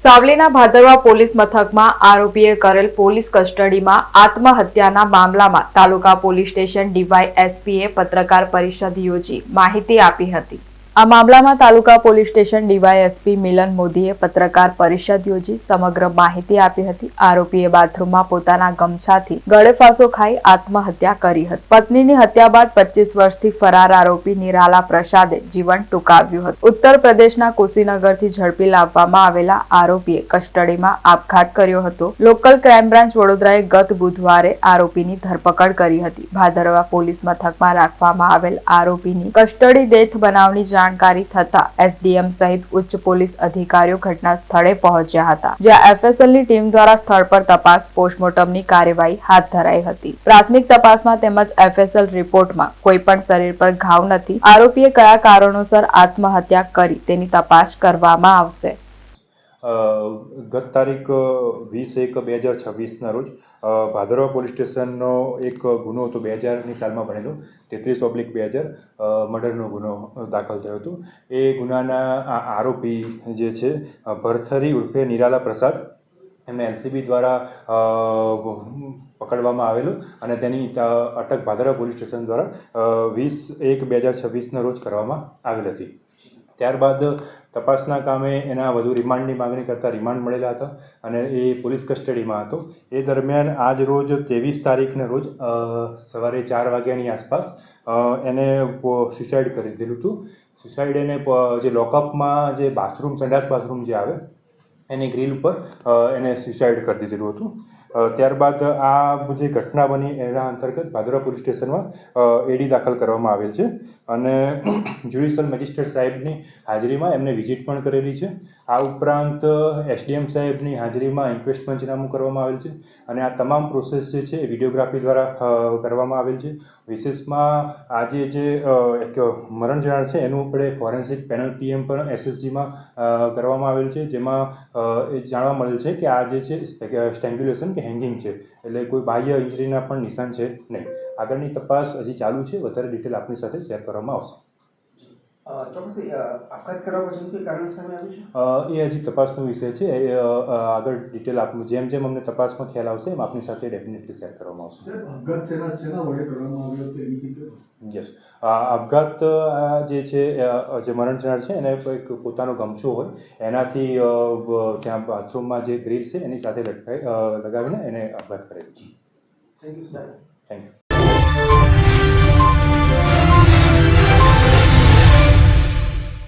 સાવલીના ભાદરવા પોલીસ મથકમાં આરોપીએ કરેલ પોલીસ કસ્ટડીમાં આત્મહત્યાના મામલામાં તાલુકા પોલીસ સ્ટેશન ડીવાય એસપીએ પત્રકાર પરિષદ યોજી માહિતી આપી હતી. આ મામલામાં તાલુકા પોલીસ સ્ટેશન ડીવાયએસપી મિલન મોદીએ પત્રકાર પરિષદ યોજી સમગ્ર માહિતી આપી હતી. આરોપીએ બાથરૂમમાં પોતાના ગમછાથી ગળે ખાઈ આત્મહત્યા કરી હતી. પત્નીની હત્યા બાદ પચીસ વર્ષથી ફરાર આરોપી નિરાલા પ્રસાદે જીવન ટૂંકાવ્યું હતું. ઉત્તર પ્રદેશના કુશીનગરથી ઝડપી લાવવામાં આવેલા આરોપીએ કસ્ટડીમાં આપઘાત કર્યો હતો. લોકલ ક્રાઇમ બ્રાન્ચ વડોદરાએ ગત બુધવારે આરોપીની ધરપકડ કરી હતી. ભાદરવા પોલીસ મથકમાં રાખવામાં આવેલ આરોપીની કસ્ટડી ડેથ બનાવની જાણકારી થતા એસડીએમ સહિત ઉચ્ચ પોલીસ અધિકારીઓ ઘટના સ્થળે પહોંચ્યા હતા, જ્યાં એફએસએલની ટીમ દ્વારા સ્થળ પર તપાસ પોસ્ટમોર્ટમની કાર્યવાહી હાથ ધરાઈ હતી. પ્રાથમિક તપાસમાં તેમજ એફએસએલ રિપોર્ટમાં કોઈ પણ શરીર પર ઘાવ નથી, આરોપીએ કયા કારણોસર આત્મહત્યા કરી તેની તપાસ કરવામાં આવશે. ગત તારીખ વીસ એક બે હજાર છવ્વીસના રોજ ભાદરવા પોલીસ સ્ટેશનનો એક ગુનો હતો બે હજારની સાલમાં બનેલો, તેત્રીસ ઓબ્લિક બે હજાર મર્ડરનો ગુનો દાખલ થયો હતો. એ ગુનાના આરોપી જે છે, ભરથરી ઉર્ફે નિરાલા પ્રસાદ, એમને એલસીબી દ્વારા પકડવામાં આવેલું અને તેની અટક ભાદરવા પોલીસ સ્ટેશન દ્વારા વીસ એક બે હજાર છવ્વીસના રોજ કરવામાં આવેલ હતી. ત્યારબાદ તપાસના કામે એના વધુ રિમાન્ડની માગણી કરતાં રિમાન્ડ મળેલા હતા અને એ પોલીસ કસ્ટડીમાં હતો. એ દરમિયાન આજ રોજ ત્રેવીસ તારીખના રોજ સવારે ચાર વાગ્યાની આસપાસ એને સુસાઇડ કરી દીધેલું હતું. સુસાઇડ એને જે લોકઅપમાં જે બાથરૂમ સંડાસ બાથરૂમ જે આવે એની ગ્રીલ ઉપર એને સ્યુસાઇડ કરી દીધેલું હતું. ત્યારબાદ આ જે ઘટના બની એના અંતર્ગત ભાદરા પોલીસ સ્ટેશનમાં એડી દાખલ કરવામાં આવેલ છે. અને જ્યુડિશિયલ મેજિસ્ટ્રેટ સાહેબની હાજરીમાં એમને વિઝિટ પણ કરેલી છે. આ ઉપરાંત એસડીએમ સાહેબની હાજરીમાં ઇન્ક્વેસ્ટ પંચનામું કરવામાં આવેલ છે. અને આ તમામ પ્રોસેસ જે છે એ વિડીયોગ્રાફી દ્વારા કરવામાં આવેલ છે. વિશેષમાં આજે જે એક મરણ જાણ છે, એનું આપણે ફોરેન્સિક પેનલ પીએમ પણ એસએસજીમાં કરવામાં આવેલ છે. જેમાં એ જાણવા મળેલ છે કે આ જે છે સ્ટેન્ગ્યુલેશન કે હેંગિંગ છે. એટલે કોઈ બાહ્ય ઇન્જરીના પણ નિશાન છે નહીં. આગળની તપાસ હજી ચાલુ છે. વધારે ડિટેલ આપની સાથે શેર કરવામાં આવશે. ચોક્કસ એ, આપઘાત કરવા પાછળનું કોઈ કારણ સામે આવ્યું છે? એ હજી તપાસનો વિષય છે. એ આગળ ડિટેલ આપનું જેમ જેમ અમને તપાસમાં ખ્યાલ આવશે એમ આપની સાથે ડેફિનેટલી શેર કરવામાં આવશે. આપઘાત શેના શેના વડે કરવામાં આવ્યો હતો એની યસ આપઘાત જે છે જે મરણ જનાર છે એને એક પોતાનો ગમછો હોય એનાથી ત્યાં બાથરૂમમાં જે ગ્રીલ છે એની સાથે લટકાઈ લગાવીને એને આપઘાત કરેલો છે. Thank you thank you